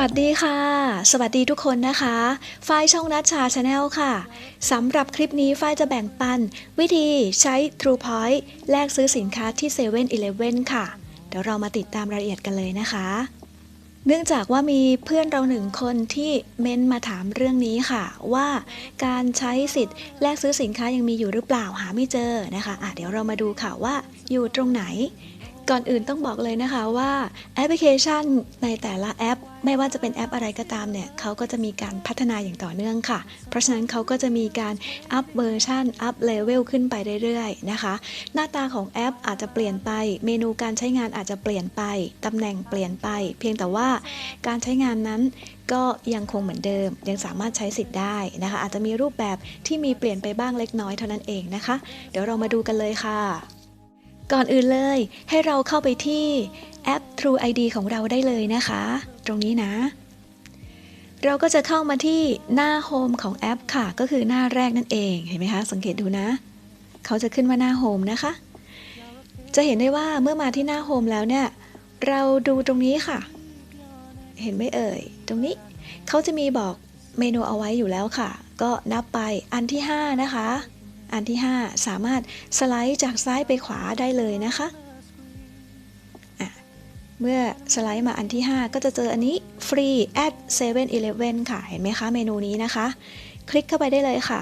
วัสดีค่ะ สวัสดีทุกคนนะคะ ฝ้ายช่องนัชชาชาแนลค่ะ สำหรับคลิปนี้ฝ้ายจะแบ่งปัน วิธีใช้ True Point แลกซื้อสินค้าที่7 e เ e ่ e อค่ะ เดี๋ยวเรามาติดตามรายละเอียดกันเลยนะคะ เนื่องจากว่ามีเพื่อนเราหนึ่งคนที่เม้นมาถามเรื่องนี้ค่ะ ว่าการใช้สิทธิ์แลกซื้อสินค้ายังมีอยู่หรือเปล่าหาไม่เจอนะคะะเดี๋ยวเรามาดูค่ะว่าอยู่ตรงไหน ก่อนอื่นต้องบอกเลยนะคะว่าแอปพลิเคชันในแต่ละแอป ไม่ว่าจะเป็นแอปอะไรก็ตามเนี่ยเขาก็จะมีการพัฒนาอย่างต่อเนื่องค่ะ เพราะฉะนั้นเขาก็จะมีการอัปเวอร์ชันอัปเลเวลขึ้นไปเรื่อยๆนะคะ หน้าตาของแอปอาจจะเปลี่ยนไป เมนูการใช้งานอาจจะเปลี่ยนไปตำแหน่งเปลี่ยนไป เพียงแต่ว่าการใช้งานนั้นก็ยังคงเหมือนเดิม ยังสามารถใช้สิทธิ์ได้นะคะ อาจจะมีรูปแบบที่มีเปลี่ยนไปบ้างเล็กน้อยเท่านั้นเองนะคะ เดี๋ยวเรามาดูกันเลยค่ะ ก่อนอื่นเลยให้เราเข้าไปที่แอป True ID ของเราได้เลยนะคะ ตรงนี้นะ เราก็จะเข้ามาที่หน้าโฮมของแอปค่ะ ก็คือหน้าแรกนั่นเองเห็นไหมคะ สังเกตดูนะ เขาจะขึ้นว่าหน้าโฮมนะคะ จะเห็นได้ว่าเมื่อมาที่หน้าโฮมแล้วเนี่ย เราดูตรงนี้ค่ะ เห็นไหมเอ่ย ตรงนี้เขาจะมีบอกเมนูเอาไว้อยู่แล้วค่ะ ก็นับไปอันที่ 5 นะคะ อันที่ 5 สามารถสไลด์จากซ้ายไปขวาได้เลยนะคะเมื่อสไลด์มาอันที่ 5 ก็จะเจออันนี้ free at 7-Eleven ค่ะ เห็นไหมคะเมนูนี้นะคะ คลิกเข้าไปได้เลยค่ะ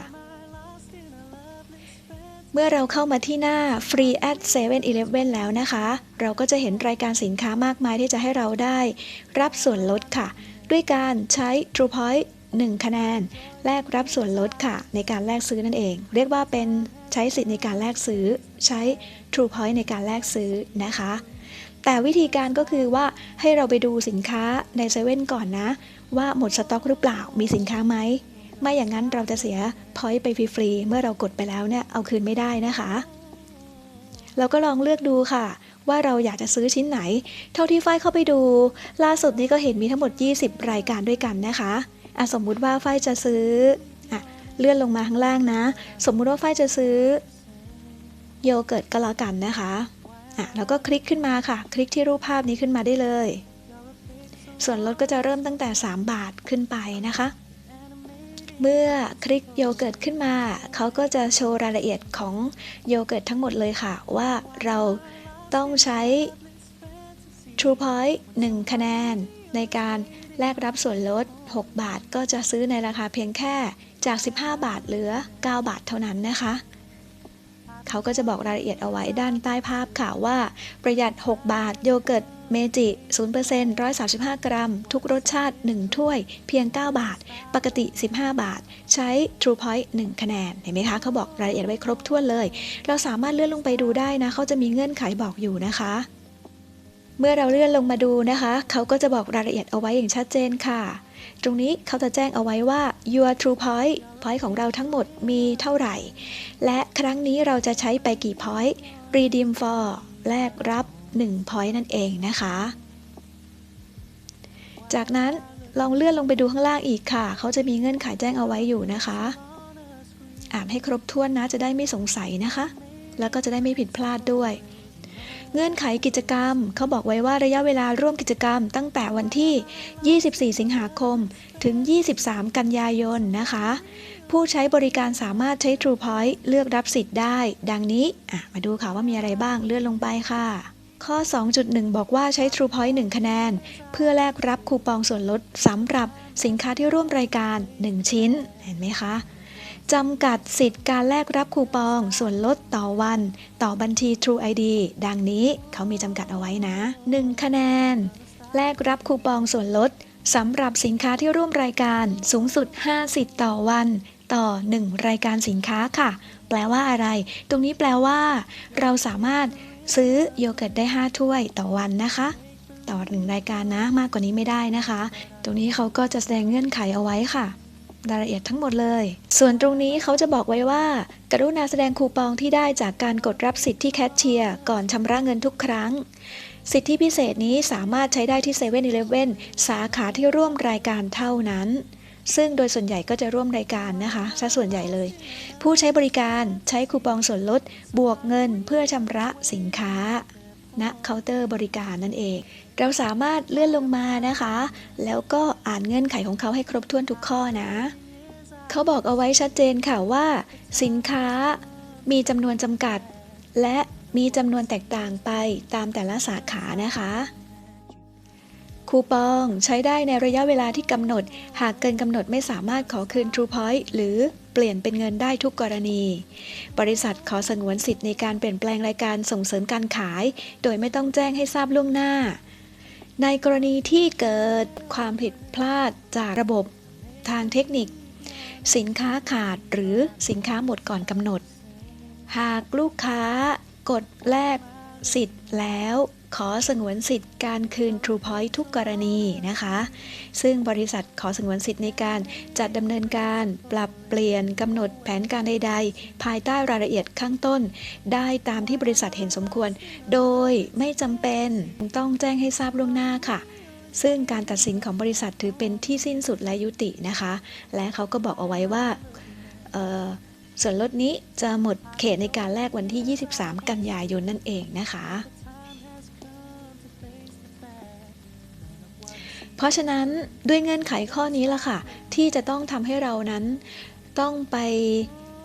เมื่อเราเข้ามาที่หน้า free at 7-Eleven แล้วนะคะ เราก็จะเห็นรายการสินค้ามากมายที่จะให้เราได้ รับส่วนลดค่ะ ด้วยการใช้ True Point 1 คะแนน แลกรับส่วนลดค่ะ ในการแลกซื้อนั่นเอง เรียกว่าเป็นใช้สิทธิ์ในการแลกซื้อ ใช้ True Point ในการแลกซื้อนะคะ แต่วิธีการก็คือว่าให้เราไปดูสินค้าในเซเว่นก่อนนะ ว่าหมดสต็อกหรือเปล่ามีสินค้าไหมไม่อย่างนั้นเราจะเสียพอยต์ไปฟรีๆเมื่อเรากดไปแล้วเนี่ยเอาคืนไม่ได้นะคะเราก็ลองเลือกดูค่ะ ว่าเราอยากจะซื้อชิ้นไหน เท่าที่ฝ้ายเข้าไปดู ล่าสุดนี้ก็เห็นมีทั้งหมด 20 รายการด้วยกันนะคะ อะสมมุติว่าฝ้ายจะซื้ออะเลื่อนลงมาข้างล่างนะ สมมุติว่าฝ้ายจะซื้อโยเกิร์ตก็แล้วกันนะคะอะแล้วก็คลิกขึ้นมาค่ะ คลิกที่รูปภาพนี้ขึ้นมาได้เลย ส่วนลดก็จะเริ่มตั้งแต่ 3 บาทขึ้นไปนะคะ เมื่อคลิกโยเกิร์ตขึ้นมา เขาก็จะโชว์รายละเอียดของโยเกิร์ตทั้งหมดเลยค่ะ ว่าเราต้องใช้ True Point 1 คะแนนในการ แลกรับส่วนลด 6 บาทก็จะซื้อในราคาเพียงแค่จาก 15 บาทเหลือ 9 บาทเท่านั้นนะคะ เขาก็จะบอกรายละเอียดเอาไว้ด้านใต้ภาพค่ะว่า ประหยัด 6 บาทโยเกิร์ตเมจิ 0% 135 กรัม ทุกรสชาติ 1 ถ้วย เพียง 9 บาท ปกติ 15 บาท ใช้ True Point 1 คะแนน เห็นไหมคะ เขาบอกรายละเอียดไว้ครบถ้วนเลย เราสามารถเลื่อนลงไปดูได้นะ เขาจะมีเงื่อนไขบอกอยู่นะคะ เมื่อเราเลื่อนลงมาดูนะคะ เขาก็จะบอกรายละเอียดเอาไว้อย่างชัดเจนค่ะ ตรงนี้เขาจะแจ้งเอาไว้ว่า your true point point ของเราทั้งหมดมีเท่าไหร่ และครั้งนี้เราจะใช้ไปกี่ point redeem for แลกรับ 1 point นั่นเองนะคะ จากนั้นลองเลื่อนลงไปดูข้างล่างอีกค่ะ เขาจะมีเงื่อนไขแจ้งเอาไว้อยู่นะคะ อ่านให้ครบถ้วนนะจะได้ไม่สงสัยนะคะ แล้วก็จะได้ไม่ผิดพลาดด้วย เงื่อนไขกิจกรรม เขาบอกไว้ว่าระยะเวลาร่วมกิจกรรม ตั้งแต่วันที่ 24 สิงหาคม ถึง 23 กันยายนนะคะ ผู้ใช้บริการสามารถใช้ True Point เลือกรับสิทธิ์ได้ ดังนี้มาดูค่ะว่ามีอะไรบ้างเลื่อนลงไปค่ะ ข้อ 2.1 บอกว่าใช้ True Point 1 คะแนน เพื่อแลกรับคูปองส่วนลดสำหรับสินค้าที่ร่วมรายการ 1 ชิ้น เห็นไหมคะ จำกัดสิทธิ์การแลกรับคูปองส่วนลดต่อวัน ต่อบัญชี True ID ดังนี้เขามีจำกัดเอาไว้นะ 1 คะแนน แลกรับคูปองส่วนลดสำหรับสินค้าที่ร่วมรายการสูงสุด 5 สิทธิ์ต่อวัน ต่อ 1 รายการสินค้าค่ะ แปลว่าอะไร ตรงนี้แปลว่า เราสามารถซื้อโยเกิร์ตได้ 5 ถ้วยต่อวันนะคะ ต่อหนึ่งรายการนะมากกว่านี้ไม่ได้นะคะ ตรงนี้เขาก็จะแสดงเงื่อนไขเอาไว้ค่ะ รายละเอียดทั้งหมดเลย ส่วนตรงนี้เขาจะบอกไว้ว่า กรุณาแสดงคูปองที่ได้จากการกดรับสิทธิ์ที่แคชเชียร์ก่อนชำระเงินทุกครั้ง สิทธิพิเศษนี้สามารถใช้ได้ที่7 e เ e ่ e อสาขาที่ร่วมรายการเท่านั้น ซึ่งโดยส่วนใหญ่ก็จะร่วมรายการนะคะซะส่วนใหญ่เลย ผู้ใช้บริการใช้คูปองส่วนลด บวกเงินเพื่อชำระสินค้าณเคาน์เตอร์บริการนั่นเอง เราสามารถเลื่อนลงมานะคะ แล้วก็อ่านเงื่อนไขของเขาให้ครบถ้วนทุกข้อนะ เขาบอกเอาไว้ชัดเจนค่ะว่า สินค้ามีจำนวนจำกัด และมีจำนวนแตกต่างไปตามแต่ละสาขานะคะ คูปองใช้ได้ในระยะเวลาที่กำหนด หากเกินกำหนดไม่สามารถขอคืน True Point หรือเปลี่ยนเป็นเงินได้ทุกกรณี บริษัทขอสงวนสิทธิ์ในการเปลี่ยนแปลงรายการส่งเสริมการขาย โดยไม่ต้องแจ้งให้ทราบล่วงหน้า ในกรณีที่เกิดความผิดพลาดจากระบบทางเทคนิค สินค้าขาดหรือสินค้าหมดก่อนกำหนด หากลูกค้ากดแลกสิทธิ์แล้ว ขอสงวนสิทธิ์การคืน True Point ทุกกรณีนะคะ ซึ่งบริษัทขอสงวนสิทธิ์ในการจัดดำเนินการปรับเปลี่ยนกำหนดแผนการใด ๆ ภายใต้รายละเอียดข้างต้น ได้ตามที่บริษัทเห็นสมควร โดยไม่จำเป็นต้องแจ้งให้ทราบล่วงหน้าค่ะซึ่งการตัดสินของบริษัทถือเป็นที่สิ้นสุดและยุตินะคะ และเขาก็บอกเอาไว้ว่าส่วนลดนี้จะหมดเขตในการแลกวันที่ 23 กันยายนนั่นเองนะคะ เพราะฉะนั้นด้วยเงื่อนไขข้อนี้ล่ะค่ะ ที่จะต้องทำให้เรานั้นต้องไป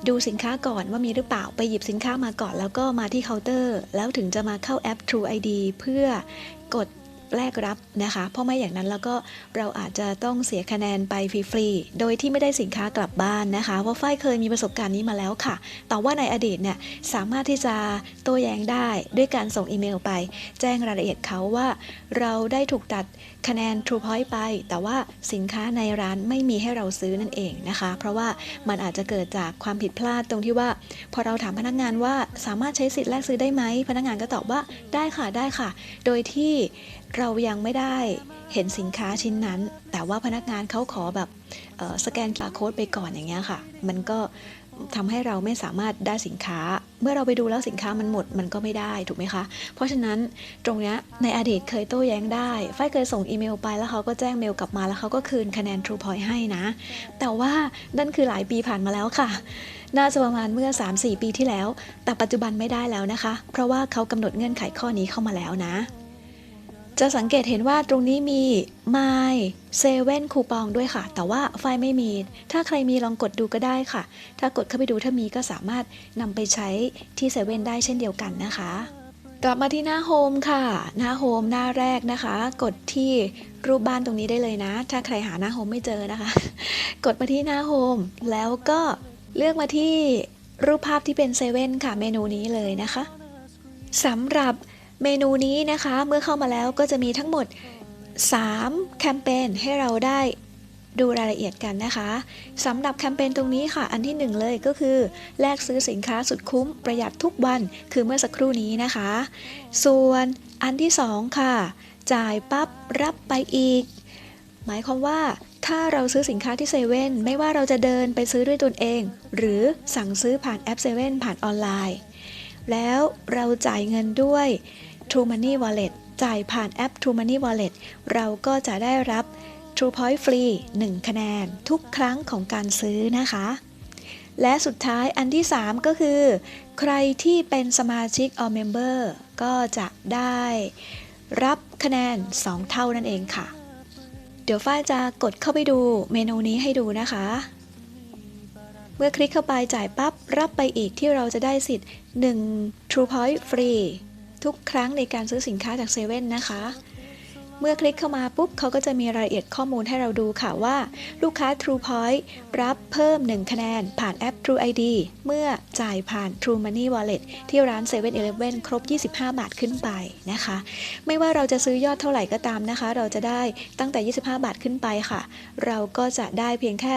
ดูสินค้าก่อนว่ามีหรือเปล่าไปหยิบสินค้ามาก่อน แล้วก็มาที่เคาน์เตอร์ แล้วถึงจะมาเข้าแอป True ID เพื่อกด แลกรับนะคะ เพราะไม่อย่างนั้นแล้วก็เราอาจจะต้องเสียคะแนนไปฟรีๆ โดยที่ไม่ได้สินค้ากลับบ้านนะคะ ว่าฝ้ายเคยมีประสบการณ์นี้มาแล้วค่ะ แต่ว่าในอดีตเนี่ยสามารถที่จะโต้แย้งได้ด้วยการส่งอีเมลไป แจ้งรายละเอียดเขาว่า เราได้ถูกตัดคะแนน True Point ไป แต่ว่าสินค้าในร้านไม่มีให้เราซื้อนั่นเองนะคะ เพราะว่ามันอาจจะเกิดจากความผิดพลาดตรงที่ว่า พอเราถามพนักงานว่าสามารถใช้สิทธิ์แลกซื้อได้ไหมพนักงานก็ตอบว่าได้ค่ะได้ค่ะ โดยที่เรายังไม่ได้เห็นสินค้าชิ้นนั้น แต่ว่าพนักงานเขาขอแบบสแกน QR code ไปก่อนอย่างเงี้ยค่ะ มันก็ทำให้เราไม่สามารถได้สินค้า เมื่อเราไปดูแล้วสินค้ามันหมดมันก็ไม่ได้ถูกไหมคะ เพราะฉะนั้นตรงเนี้ยในอดีตเคยโต้แย้งได้ฝ้ายเคยส่งอีเมลไปแล้วเขาก็แจ้งเมลกลับมาแล้วเขาก็คืนคะแนน True Point ให้นะ แต่ว่านั่นคือหลายปีผ่านมาแล้วค่ะ น่าจะประมาณเมื่อ 3-4 ปีที่แล้ว แต่ปัจจุบันไม่ได้แล้วนะคะ เพราะว่าเขากำหนดเงื่อนไขข้อนี้เข้ามาแล้วนะ จะสังเกตเห็นว่าตรงนี้มี My 7คูปองด้วยค่ะ แต่ว่าไฟไม่มี ถ้าใครมีลองกดดูก็ได้ค่ะ ถ้ากดเข้าไปดูถ้ามีก็สามารถนำไปใช้ที่7ได้เช่นเดียวกันนะคะ กลับมาที่หน้าโฮมค่ะ หน้าโฮมหน้าแรกนะคะ กดที่รูปบ้านตรงนี้ได้เลยนะ ถ้าใครหาหน้าโฮมไม่เจอนะคะ กดมาที่หน้าโฮมแล้วก็เลือกมาที่รูปภาพที่เป็นเซเว่นค่ะเมนูนี้เลยนะคะสำหรับ เมนูนี้นะคะเมื่อเข้ามาแล้วก็จะมีทั้งหมด 3 แคมเปญให้เราได้ดูรายละเอียดกันนะคะสำหรับแคมเปญตรงนี้ค่ะ อันที่หนึ่งเลยก็คือแลกซื้อสินค้าสุดคุ้มประหยัดทุกวันคือเมื่อสักครู่นี้นะคะ ส่วนอันที่สองค่ะ จ่ายปั๊บรับไปอีก หมายความว่าถ้าเราซื้อสินค้าที่เซเว่นไม่ว่าเราจะเดินไปซื้อด้วยตนเอง หรือสั่งซื้อผ่านแอปเซเว่นผ่านออนไลน์ แล้วเราจ่ายเงินด้วย True Money Wallet จ่ายผ่านแอป True Money Wallet เราก็จะได้รับ True Point ฟรี1คะแนน ทุกครั้งของการซื้อนะคะ และสุดท้ายอันที่ 3 ก็คือ ใครที่เป็นสมาชิก or member ก็จะได้รับคะแนน 2 เท่านั่นเองค่ะ เดี๋ยวฝ้ายจะกดเข้าไปดูเมนูนี้ให้ดูนะคะ เมื่อคลิกเข้าไปจ่ายปั๊บรับไปอีกที่เราจะได้สิทธิ์ 1 True Point ฟรี ทุกครั้งในการซื้อสินค้าจากเซเว่นนะคะ เมื่อคลิกเข้ามาปุ๊บเขาก็จะมีรายละเอียดข้อมูลให้เราดูค่ะว่า ลูกค้า True Point รับเพิ่ม 1 คะแนน ผ่านแอป True ID เมื่อจ่ายผ่าน True Money Wallet ที่ร้าน7 e เ e ่ e อครบ 25 บาทขึ้นไปนะคะ ไม่ว่าเราจะซื้อยอดเท่าไหร่ก็ตามนะคะ เราจะได้ตั้งแต่ 25 บาทขึ้นไปค่ะ เราก็จะได้เพียงแค่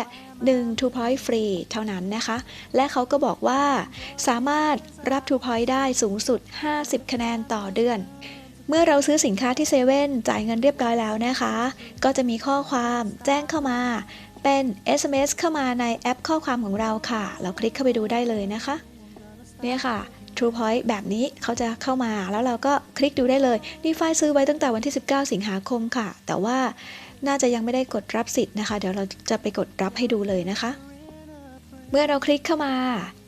1 True Point ฟรีเท่านั้นนะคะ และเขาก็บอกว่า สามารถรับ True Point ได้สูงสุด 50 คะแนนต่อเดือน เมื่อเราซื้อสินค้าที่เซเว่นจ่ายเงินเรียบร้อยแล้วนะคะ ก็จะมีข้อความแจ้งเข้ามา เป็น SMS เข้ามาในแอปข้อความของเราค่ะ เราคลิกเข้าไปดูได้เลยนะคะ เนี่ยค่ะ True Point แบบนี้เขาจะเข้ามาแล้วเราก็คลิกดูได้เลยนี่ฝ้ายซื้อไว้ตั้งแต่วันที่ 19 สิงหาคมค่ะ แต่ว่า น่าจะยังไม่ได้กดรับสิทธิ์นะคะ เดี๋ยวเราจะไปกดรับให้ดูเลยนะคะ เมื่อเราคลิกเข้ามา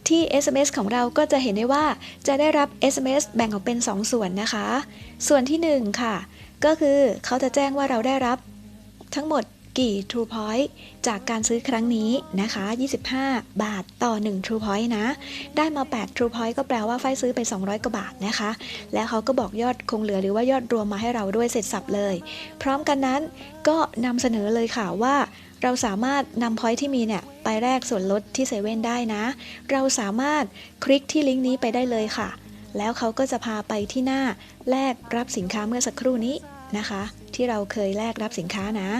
ที่ SMS ของเราก็จะเห็นได้ว่าจะได้รับ SMS แบ่งออกเป็น 2 ส่วนนะคะ ส่วนที่ 1 ค่ะ ก็คือเขาจะแจ้งว่าเราได้รับทั้งหมด กี่ True Point จากการซื้อครั้งนี้นะคะ 25 บาทต่อ 1 True Point นะ ได้มา 8 True Point ก็แปลว่าไฟซื้อไป 200 กว่าบาทนะคะ แล้วเขาก็บอกยอดคงเหลือหรือว่ายอดรวมมาให้เราด้วยเสร็จสับเลย พร้อมกันนั้นก็นำเสนอเลยค่ะว่าเราสามารถนำ point ที่มีเนี่ยไปแลกส่วนลดที่เซเว่นได้นะ เราสามารถคลิกที่ลิงก์นี้ไปได้เลยค่ะ แล้วเขาก็จะพาไปที่หน้าแลกรับสินค้าเมื่อสักครู่นี้นะคะ ที่เราเคยแลกรับสินค้านะ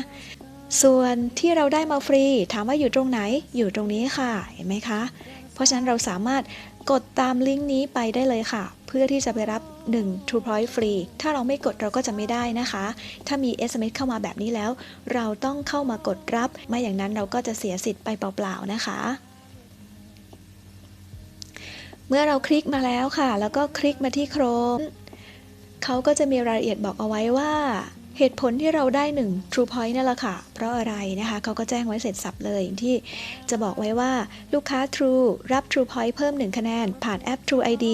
ส่วนที่เราได้มาฟรี ถามว่าอยู่ตรงไหนอยู่ตรงนี้ค่ะ เห็นไหมคะ เพราะฉะนั้นเราสามารถกดตามลิงก์นี้ไปได้เลยค่ะ เพื่อที่จะไปรับ 1 True Point ฟรี ถ้าเราไม่กดเราก็จะไม่ได้นะคะ ถ้ามี SMS เข้ามาแบบนี้แล้ว เราต้องเข้ามากดรับ ไม่อย่างนั้นเราก็จะเสียสิทธิ์ไปเปล่าๆนะคะ เมื่อเราคลิกมาแล้วค่ะ แล้วก็คลิกมาที่โครมเขาก็จะมีรายละเอียดบอกเอาไว้ว่า เหตุผลที่เราได้1 True Point นั่นแหละค่ะ เพราะอะไรนะคะเขาก็แจ้งไว้เสร็จสับเลยอย่างที่จะบอกไว้ว่าลูกค้า True รับ True Point เพิ่ม 1 คะแนน ผ่านแอป True ID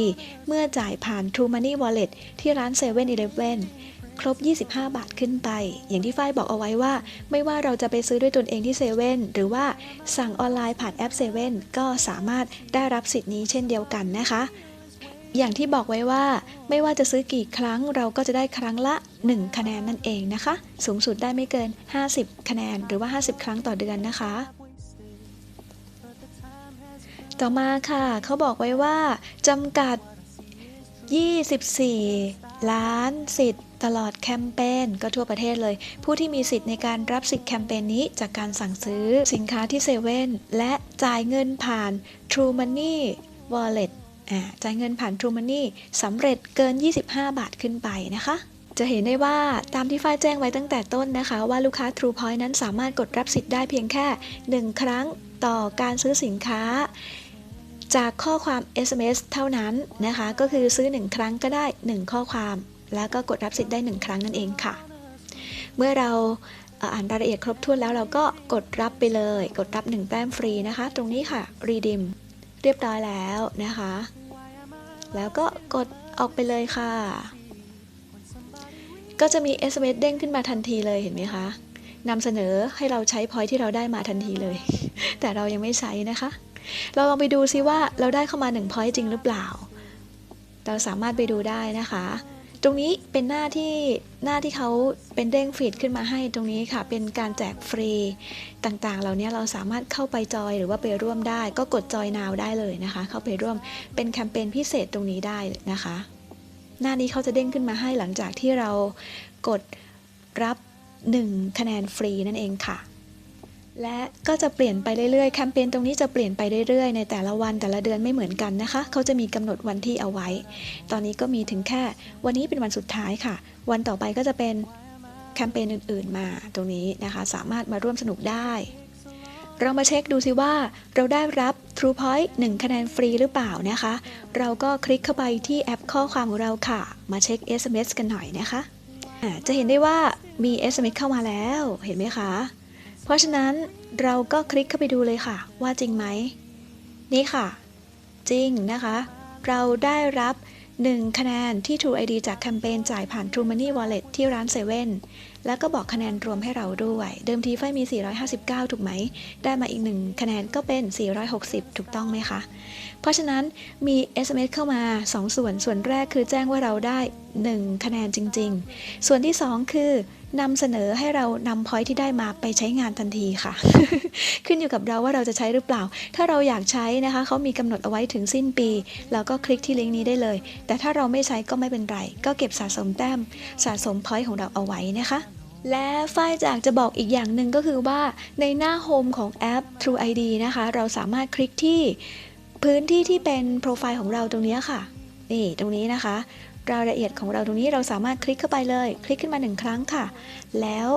เมื่อจ่ายผ่าน True Money Wallet ที่ร้าน7 e เ e ่ e อครบ 25 บาทขึ้นไป อย่างที่ฝ้ายบอกเอาไว้ว่า ไม่ว่าเราจะไปซื้อด้วยตนเองที่เซเว่นหรือว่าสั่งออนไลน์ผ่านแอปเซเว่นก็สามารถได้รับสิทธิ์นี้เช่นเดียวกันนะคะ อย่างที่บอกไว้ว่า ไม่ว่าจะซื้อกี่ครั้งเราก็จะได้ครั้งละ 1 คะแนนนั่นเองนะคะ สูงสุดได้ไม่เกิน 50 คะแนนหรือว่า 50 ครั้งต่อเดือนนะคะ ต่อมาค่ะ เขาบอกไว้ว่าจำกัด 24 ล้านสิทธิ์ตลอดแคมเปญก็ทั่วประเทศเลย ผู้ที่มีสิทธิ์ในการรับสิทธิ์แคมเปญนี้จากการสั่งซื้อสินค้าที่เซเว่นและจ่ายเงินผ่าน True Money Wallet จ่ายเงินผ่าน True Money สำเร็จเกิน 25 บาทขึ้นไปนะคะ จะเห็นได้ว่าตามที่ฝ้ายแจ้งไว้ตั้งแต่ต้นนะคะ ว่าลูกค้า True Point นั้นสามารถกดรับสิทธิ์ได้เพียงแค่ 1 ครั้งต่อการซื้อสินค้า จากข้อความ SMS เท่านั้นนะคะ ก็คือซื้อ 1 ครั้งก็ได้ 1 ข้อความ แล้วก็กดรับสิทธิ์ได้ 1 ครั้งนั่นเองค่ะ เมื่อเราอ่ออ่านรายละเอียดครบถ้วนแล้วเราก็กดรับไปเลย กดรับ 1 แต้มฟรีนะคะ ตรงนี้ค่ะ redeem เรียบร้อยแล้วนะคะ แล้วก็กดออกไปเลยค่ะ ก็จะมี SMS เด้งขึ้นมาทันทีเลยเห็นไหมคะนำเสนอให้เราใช้พอยที่เราได้มาทันทีเลย แต่เรายังไม่ใช้นะคะ เราลองไปดูซิว่าเราได้เข้ามา1พอยจริงหรือเปล่า เราสามารถไปดูได้นะคะ ตรงนี้เป็นหน้าที่หน้าที่เขาเป็นเด้งฟีดขึ้นมาให้ตรงนี้ค่ะ เป็นการแจกฟรีต่างๆ เหล่านี้เราสามารถเข้าไปจอยหรือว่าไปร่วมได้ ก็กดจอยนาวได้เลยนะคะ เข้าไปร่วมเป็นแคมเปญพิเศษตรงนี้ได้นะคะ หน้านี้เขาจะเด้งขึ้นมาให้หลังจากที่เรากดรับ 1 คะแนนฟรีนั่นเองค่ะ และก็จะเปลี่ยนไปเรื่อยๆ แคมเปญตรงนี้จะเปลี่ยนไปเรื่อยๆ ในแต่ละวันแต่ละเดือนไม่เหมือนกันนะคะ เขาจะมีกำหนดวันที่เอาไว้ ตอนนี้ก็มีถึงแค่ วันนี้เป็นวันสุดท้ายค่ะ วันต่อไปก็จะเป็นแคมเปญอื่นๆ มาตรงนี้นะคะ สามารถมาร่วมสนุกได้ เรามาเช็คดูสิว่าเราได้รับ True Point 1 คะแนนฟรีหรือเปล่านะคะ เราก็คลิกเข้าไปที่แอปข้อความของเราค่ะ มาเช็ค SMS กันหน่อยนะคะจะเห็นได้ว่ามี SMS เข้ามาแล้ว เห็นไหมคะ เพราะฉะนั้นเราก็คลิกเข้าไปดูเลยค่ะ ว่าจริงไหม นี่ค่ะ จริงนะคะ เราได้รับ 1 คะแนนที่ True ID จากแคมเปญจ่ายผ่าน True Money Wallet ที่ร้านเซเว่นแล้วก็บอกคะแนนรวมให้เราด้วย เดิมทีไฟมี 459 ถูกไหม ได้มาอีก 1 คะแนนก็เป็น 460 ถูกต้องไหมคะ เพราะฉะนั้นมี SMS เข้ามา 2 ส่วน ส่วนแรกคือแจ้งว่าเราได้ 1 คะแนนจริง ๆ ส่วนที่ 2 คือนำเสนอให้เรานำพอยที่ได้มาไปใช้งานทันทีค่ะ ขึ้นอยู่กับเราว่าเราจะใช้หรือเปล่า ถ้าเราอยากใช้นะคะเขามีกำหนดเอาไว้ถึงสิ้นปี เราก็คลิกที่ลิงก์นี้ได้เลย แต่ถ้าเราไม่ใช้ก็ไม่เป็นไร ก็เก็บสะสมแต้ม สะสมพอยต์ของเราเอาไว้นะคะ และฝ้ายจากจะบอกอีกอย่างหนึ่งก็คือว่าในหน้าโฮมของแอป True ID นะคะ เราสามารถคลิกที่พื้นที่ที่เป็นโปรไฟล์ของเราตรงนี้ค่ะ นี่ตรงนี้นะคะ รายละเอียดของเราตรงนี้เราสามารถคลิกเข้าไปเลย คลิกขึ้นมาหนึ่งครั้งค่ะ แล้ว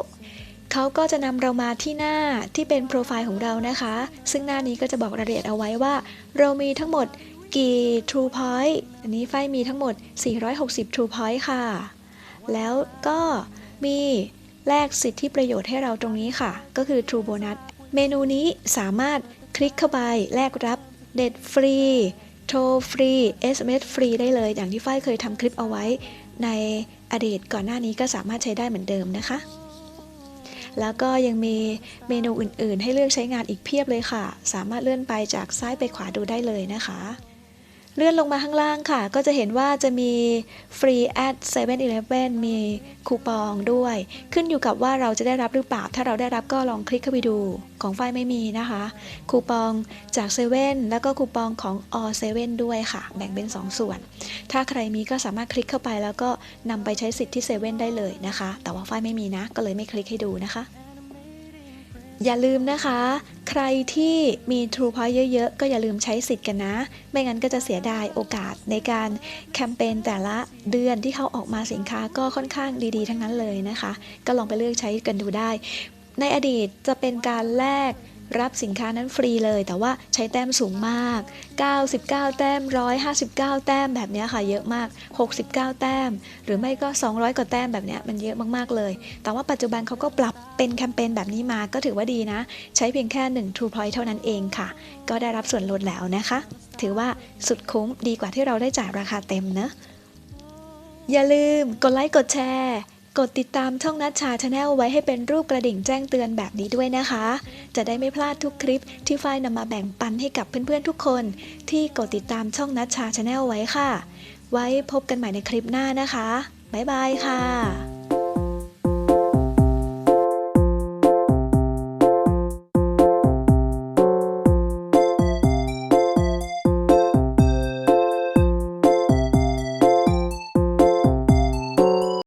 เขาก็จะนำเรามาที่หน้าที่เป็นโปรไฟล์ของเรานะคะ ซึ่งหน้านี้ก็จะบอกรายละเอียดเอาไว้ว่า เรามีทั้งหมดกี่ True Point อันนี้ไฟมีทั้งหมด 460 True Point ค่ะ แล้วก็มี แลกสิทธิประโยชน์ให้เราตรงนี้ค่ะ ก็คือ True Bonus เมนูนี้สามารถคลิกเข้าไปแลกรับเน็ตฟรีโทรฟรี SMS ฟรีได้เลย อย่างที่ฝ้ายเคยทำคลิปเอาไว้ ในอดีตก่อนหน้านี้ก็สามารถใช้ได้เหมือนเดิมนะคะ แล้วก็ยังมีเมนูอื่นๆ ให้เลือกใช้งานอีกเพียบเลยค่ะ สามารถเลื่อนไปจากซ้ายไปขวาดูได้เลยนะคะ เลื่อนลงมาข้างล่างค่ะ ก็จะเห็นว่าจะมีฟรีแอด7 e เ e ่ e อมีคูปองด้วย ขึ้นอยู่กับว่าเราจะได้รับหรือเปล่า ถ้าเราได้รับก็ลองคลิกเข้าไปดู ของฝ้ายไม่มีนะคะ คูปองจากเซเว่นแล้วก็คูปองของ All 7ด้วยค่ะ แบ่งเป็น2ส่วน ถ้าใครมีก็สามารถคลิกเข้าไปแล้วก็นำไปใช้สิทธิ์ที่เซเว่นได้เลยนะคะ แต่ว่าฝ้ายไม่มีนะ ก็เลยไม่คลิกให้ดูนะคะ อย่าลืมนะคะ ใครที่มี True Point เยอะ ๆ ก็อย่าลืมใช้สิทธิ์กันนะ ไม่งั้นก็จะเสียดายโอกาสในการแคมเปญแต่ละเดือนที่เขาออกมาสินค้าก็ค่อนข้างดีๆ ทั้งนั้นเลยนะคะ ก็ลองไปเลือกใช้กันดูได้ ในอดีตจะเป็นการแลก รับสินค้านั้นฟรีเลย แต่ว่าใช้แต้มสูงมาก 99 แต้ม 159 แต้มแบบนี้ค่ะเยอะมาก 69 แต้ม หรือไม่ก็ 200 กว่าแต้มแบบนี้มันเยอะมากๆเลย แต่ว่าปัจจุบันเขาก็ปรับเป็นแคมเปญแบบนี้มาก็ถือว่าดีนะ ใช้เพียงแค่ 1 True Point เท่านั้นเองค่ะ ก็ได้รับส่วนลดแล้วนะคะ ถือว่าสุดคุ้มดีกว่าที่เราได้จ่ายราคาเต็มเนอะอย่าลืมกดไลค์กดแชร์ กดติดตามช่องนัชชาชาแนลไว้ให้เป็นรูปกระดิ่งแจ้งเตือนแบบนี้ด้วยนะคะ จะได้ไม่พลาดทุกคลิปที่ฝ้ายนำมาแบ่งปันให้กับเพื่อนๆทุกคน ที่กดติดตามช่องนัชชาชาแนลไว้ค่ะ ไว้พบกันใหม่ในคลิปหน้านะคะ บ๊ายบายค่ะ